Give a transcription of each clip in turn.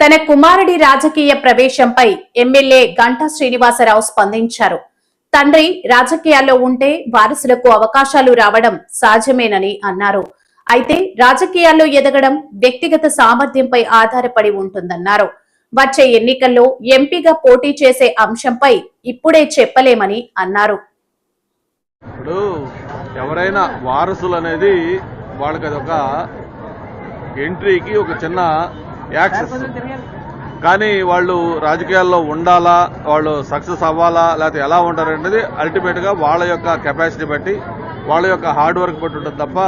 తన కుమారుడి రాజకీయ ప్రవేశంపై ఎమ్మెల్యే గంటా శ్రీనివాసరావు స్పందించారు. తండ్రి రాజకీయాల్లో ఉంటే వారసులకు అవకాశాలు రావడం సహజమేనని అన్నారు. అయితే రాజకీయాల్లో ఎదగడం వ్యక్తిగత సామర్థ్యంపై ఆధారపడి ఉంటుందన్నారు. వచ్చే ఎన్నికల్లో ఎంపీగా పోటీ చేసే అంశంపై ఇప్పుడే చెప్పలేమని అన్నారు. ఇప్పుడు ఎవరైనా వారసులు అనేది వాళ్ళకి అదొక ఎంట్రీకి ఒక చిన్న యాక్సెస్. కానీ వాళ్ళు రాజకీయాల్లో ఉండాలా వాళ్ళు సక్సెస్ అవ్వాలా లేకపోతే ఎలా ఉంటారనేది అల్టిమేట్గా వాళ్ళ యొక్క కెపాసిటీ బట్టి వాళ్ళ యొక్క హార్డ్ వర్క్ బట్టి ఉంటుంది తప్ప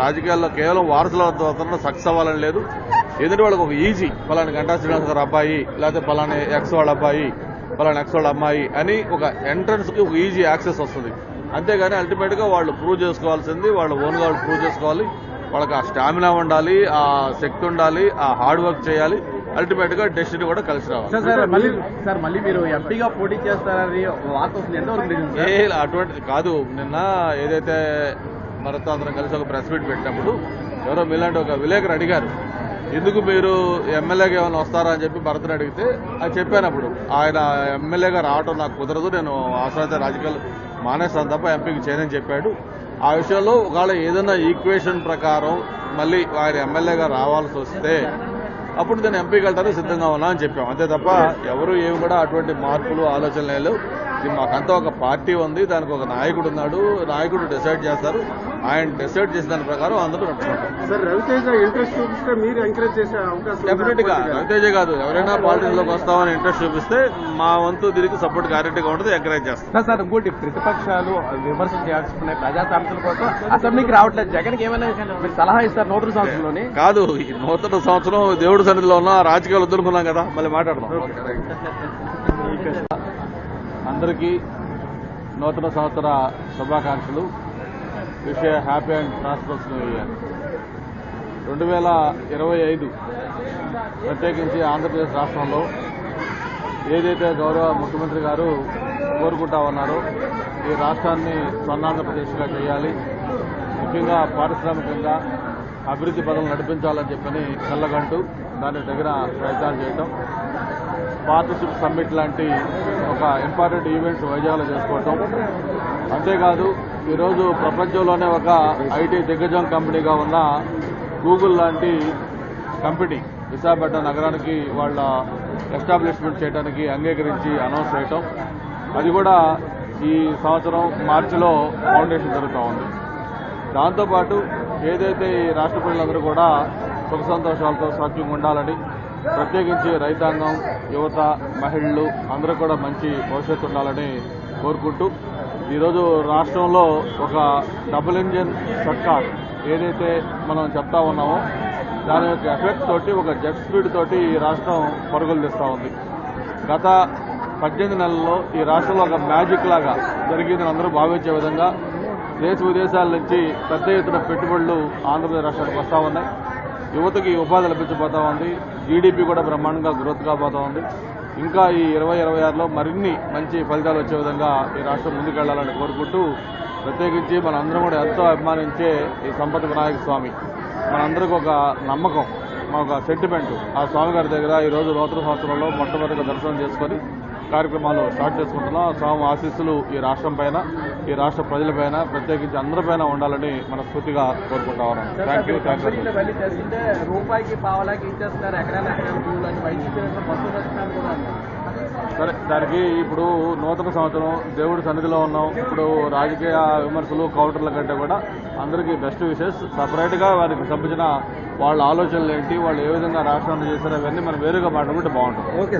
రాజకీయాల్లో కేవలం వారసుల ద్వారా సక్సెస్ అవ్వాలని లేదు. ఎందుకంటే వాళ్ళకి ఒక ఈజీ పలాని గంటా శ్రీనివాస్ గారు అబ్బాయి లేకపోతే పలాని ఎక్స్ వాళ్ళ అబ్బాయి పలాని ఎక్స్ వాళ్ళ అమ్మాయి అని ఒక ఎంట్రన్స్కి ఒక ఈజీ యాక్సెస్ వస్తుంది. అంతేగాని అల్టిమేట్గా వాళ్ళు ప్రూవ్ చేసుకోవాల్సింది వాళ్ళు ఓన్గా వాళ్ళు ప్రూవ్ చేసుకోవాలి. వాళ్ళకి ఆ స్టామినా ఉండాలి ఆ శక్తి ఉండాలి ఆ హార్డ్ వర్క్ చేయాలి అల్టిమేట్గా డెస్టినీ కూడా కలిసి రావాలి. సార్ సార్ మళ్ళీ సార్ మళ్ళీ మీరు ఎంపీగా పోటీ చేస్తారని వార్త అటువంటి కాదు నిన్న ఏదైతే మనతో అందరం కలిసి ఒక ప్రెస్ మీట్ పెట్టినప్పుడు ఎవరో మీలాంటి ఒక విలేకరు అడిగారు ఎందుకు మీరు ఎమ్మెల్యేగా ఏమైనా వస్తారా? అని చెప్పి భరత్ని అడిగితే అది చెప్పానప్పుడు ఆయన ఎమ్మెల్యేగా రావడం నాకు కుదరదు నేను అవసరమైతే రాజకీయాలు మానేస్తాను తప్ప ఎంపీకి చేయనని చెప్పాడు. ఆ విషయంలో ఒకవేళ ఏదైనా ఈక్వేషన్ ప్రకారం మళ్ళీ వారి ఎమ్మెల్యేగా రావాల్సి వస్తే అప్పుడు నేను ఎంపీకి వెళ్తాను సిద్ధంగా ఉన్నా అని చెప్పాం. అంతే తప్ప ఎవరు ఏమి కూడా అటువంటి మార్పులు ఆలోచనలు ఇది మాకంతా ఒక పార్టీ ఉంది దానికి ఒక నాయకుడు ఉన్నాడు నాయకుడు డిసైడ్ చేస్తారు. ఆయన డిసైడ్ చేసిన దాని ప్రకారం అందరూ నడుచుకుంటాం సార్ రవితేజ ఇంట్రెస్ట్ చూపిస్తే మీరు ఎంకరేజ్ చేసే అవకాశం ఉందా? డెఫినెట్గా. రవితేజ కాదు ఎవరైనా పాలిటిక్స్లోకి వస్తామని ఇంట్రెస్ట్ చూపిస్తే మా వంతు దీనికి సపోర్ట్ గ్యారెంటీగా ఉంటుంది ఎంకరేజ్ చేస్తాం సార్ సార్ ఇంకోటి ప్రతిపక్షాలు విమర్శలు చేయాల్సుకున్నాయి ప్రజా సమస్యల కోసం అసెంబ్లీకి రావట్లేదు. జగన్కి ఏమైనా మీరు సలహా ఇస్తారు నూతన సంవత్సరంలోని? కాదు ఈ నూతన సంవత్సరం దేవుడి సన్నిధిలో ఉన్న రాజకీయాలు వదులుకున్నాం కదా మళ్ళీ మాట్లాడదాం. అందరికీ నూతన సంవత్సర శుభాకాంక్షలు. Wish you happy and prosperous new year. రెండు వేల ఇరవై ఐదు ప్రత్యేకించి ఆంధ్రప్రదేశ్ రాష్ట్రంలో ఏదైతే గౌరవ ముఖ్యమంత్రి గారు కోరుకుంటా ఉన్నారో ఈ రాష్ట్రాన్ని స్వర్ణాంధ్రప్రదేశ్గా చేయాలి. ముఖ్యంగా పారిశ్రామికంగా అభివృద్ధి పదవులు నడిపించాలని చెప్పని కళ్ళగంటూ దానికి తగిన ప్రయత్నాలు చేయటం. పార్ట్నర్షిప్ సమ్మిట్ లాంటి ఒక ఇంపార్టెంట్ ఈవెంట్స్ వైజాగ్లో చేసుకోవటం. అంతేకాదు ఈరోజు ప్రపంచంలోనే ఒక ఐటీ దిగ్గజం కంపెనీగా ఉన్న గూగుల్ లాంటి కంపెనీ విశాఖపట్నం నగరానికి వాళ్ళ ఎస్టాబ్లిష్మెంట్ చేయడానికి అంగీకరించి అనౌన్స్ చేయటం. అది కూడా ఈ సంవత్సరం మార్చిలో ఫౌండేషన్ జరుగుతూ ఉంది. దాంతోపాటు ఏదైతే ఈ రాష్ట్ర ప్రజలందరూ కూడా సుఖ సంతోషాలతో సౌఖ్యంగా ఉండాలని ప్రత్యేకించి రైతాంగం యువత మహిళలు అందరూ కూడా మంచి భవిష్యత్తు ఉండాలని కోరుకుంటూ ఈరోజు రాష్ట్రంలో ఒక డబుల్ ఇంజిన్ సర్కార్ ఏదైతే మనం చెప్తా ఉన్నామో దాని యొక్క ఎఫెక్ట్ తోటి ఒక జెట్ స్పీడ్ తోటి ఈ రాష్ట్రం పరుగులు తీస్తూ ఉంది. గత పద్దెనిమిది నెలల్లో ఈ రాష్ట్రంలో ఒక మ్యాజిక్ లాగా జరిగిందని అందరూ భావించే విధంగా దేశ విదేశాల నుంచి పెద్ద ఎత్తున పెట్టుబడులు ఆంధ్రప్రదేశ్ రాష్ట్రానికి వస్తూ ఉన్నాయి. యువతకి ఉపాధి లభించబోతా ఉంది. జీడీపీ కూడా బ్రహ్మాండంగా గ్రోత్ కాబోతా ఉంది. ఇంకా ఈ ఇరవై ఇరవై ఆరులో మరిన్ని మంచి ఫలితాలు వచ్చే విధంగా ఈ రాష్ట్రం ముందుకెళ్ళాలని కోరుకుంటూ ప్రత్యేకించి మనందరం కూడా ఎంతో అభిమానించే ఈ సంపద వినాయక స్వామి. మనందరికి ఒక నమ్మకం మా ఒక సెంటిమెంట్ ఆ స్వామి గారి దగ్గర ఈ రోజు నూతన సంవత్సరంలో మొట్టమొదటిగా దర్శనం చేసుకొని కార్యక్రమాలు స్టార్ట్ చేసుకుంటున్నాం. స్వామి ఆశీస్సులు ఈ రాష్ట్రం పైన ఈ రాష్ట్ర ప్రజలపైన ప్రత్యేకించి అందరిపైన ఉండాలని మనస్ఫూర్తిగా కోరుకుంటా ఉన్నాం. థ్యాంక్ యూ థ్యాంక్ యూ రూపాయికి పావలాకి ఇచ్చేస్తున్నారు. ఎక్కడైనా. సరే దానికి ఇప్పుడు నూతన సంవత్సరం దేవుడి సన్నిధిలో ఉన్నాం. ఇప్పుడు రాజకీయ విమర్శలు కౌంటర్ల కంటే కూడా అందరికీ బెస్ట్ విషెస్ సపరేట్గా వారికి సంబంధించిన వాళ్ళ ఆలోచనలు ఏంటి వాళ్ళు ఏ విధంగా రాష్ట్రాన్ని చేశారో అవన్నీ మనం వేరుగా మాట్లాడుకుంటే బాగుంటుంది. ఓకే